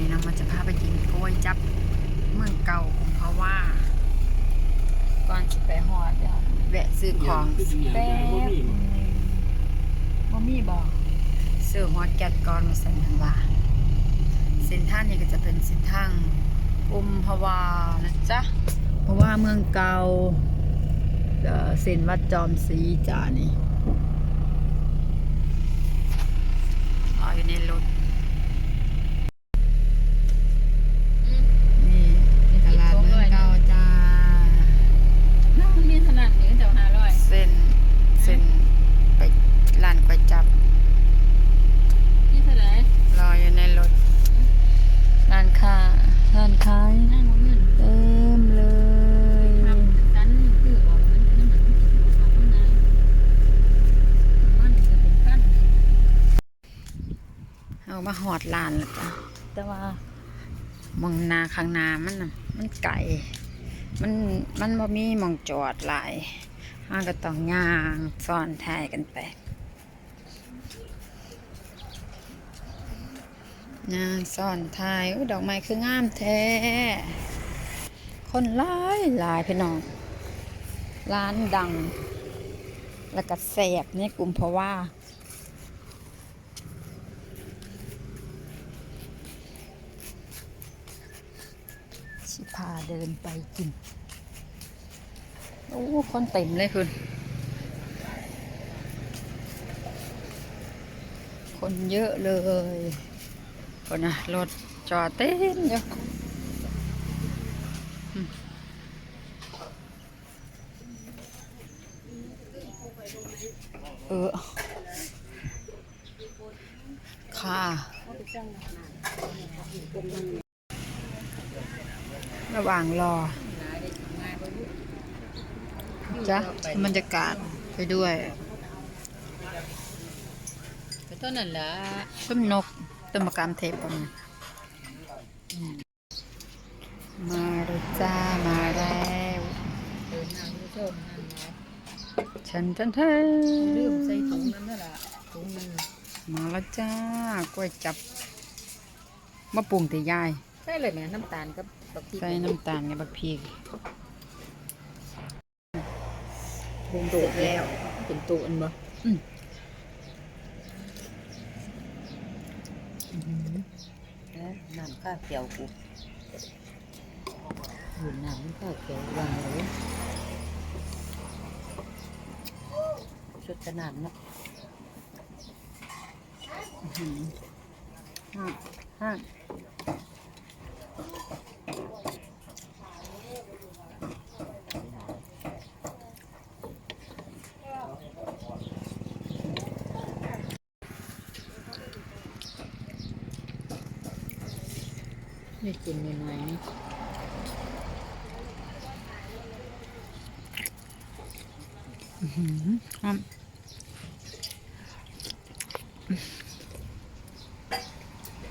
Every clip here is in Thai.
นี้นะมันจะพาไปกินกล้วยจับเมืองเก่าของเพราะว่า ก่อนจะไปหอดเดี๋ยวแวะซื้อของแป๊บบ่มีบอกซื้อฮอดแกดก่อนมาสั่นทันว่าเส้นทางนี้ก็จะเป็นเส้นทางอุมภาวานะจ๊ะเพราะว่าเมืองเก่าเอ่อเส้นวัดจอมศรีจ้านี่อ๋ออยู่ในรถ นี่ตลาดเมืองเก่าจ้า น้องมีขนาดนี้แต่ห้าร้อย เส้นเส้นไปร้านก๋วยจับ นี่เท่าไหร่ รออยู่ในรถร้านค้าร้านขาย นั่งหัวเงิน เต็มเลย ทำกันคือออกมันมันเหมือนออกข้างในมันจะเป็นกั้น เอามาหอดร้านแล้วจ้ะแต่ว่ามองนาข้างหนามันน่ะมันไก่มันมันบ่มีหมองจอดหลายห้าก็ต้องย่างซ่อนท้ายกันไปย่างซ่อนท้ายอุ้ยดอกไม้คืองามแท้คนหลายหลายพี่น้อง ร้านดัง แล้วก็แสบในกลุ่มเพราะว่าาเดินไปกิน โอ้ คนเต็มเลยคุณ คนเยอะเลยคนนะรถจอดเต็มเยอะเออ ค่ะ ระหว่างรอจ้ะบรรยากาศไปด้วยก็ต้นนั่นแหละต้นนกต้นมะกามเทปประมาณมาเลยจ้ามาแล้วเดินทางผู้ชมนั่นนะฉันทันเทลืมใส่ถุงนั่นนั่นแหละถุงหนึงมาแล้วจ้ากล้วยจับมาปรุงแต่ยายใช่เลยแม่น้ำตาลกับ บักพริกใส่น้ำตาลกับบักพริกปรุงเสร็จแล้ว เป็นตัวอันบ่อืมน้ำข้าวเขียวกูหมุนน้ำมันข้าวเขียววางเลยชุดขนาดเนาะห้าห้า นี่กินหน่อยๆนี่อื้อหือหอม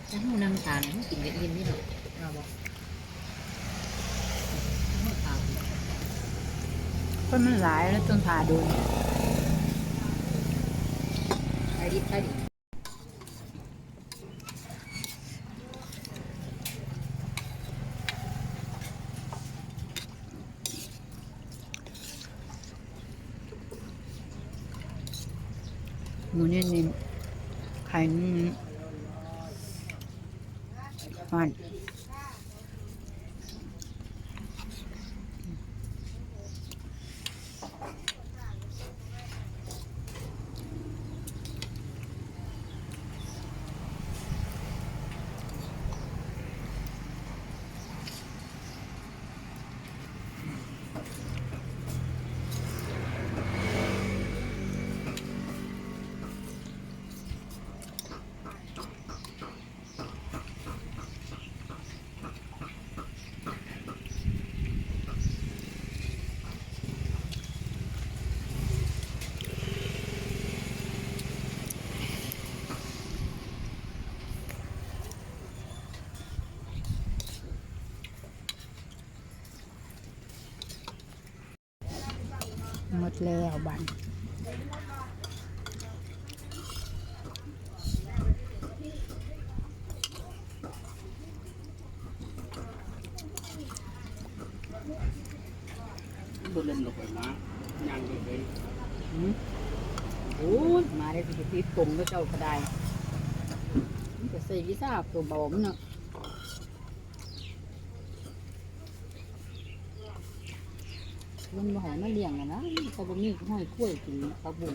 ถ้าเราน้ำตาลมันกินได้ยินนี่หรอกเราบอกน้ำตาลเพราะมันหลายแล้วต้นผ่าโดนใช้ดิบใช้ดิ หมูนี่ยนิ่มไข่นุ่มหวาน ดแล้วบันมาโอ้ยมาได้สิบที่ตุ่มก็เจ้าก็ได้จะใส่วิซ่าตัวเบามันเนาะ มันบ่ใหอยมาเลี้ยงอะนะเขาบ่มีห้อยกล้วยกินเขาบุ่ง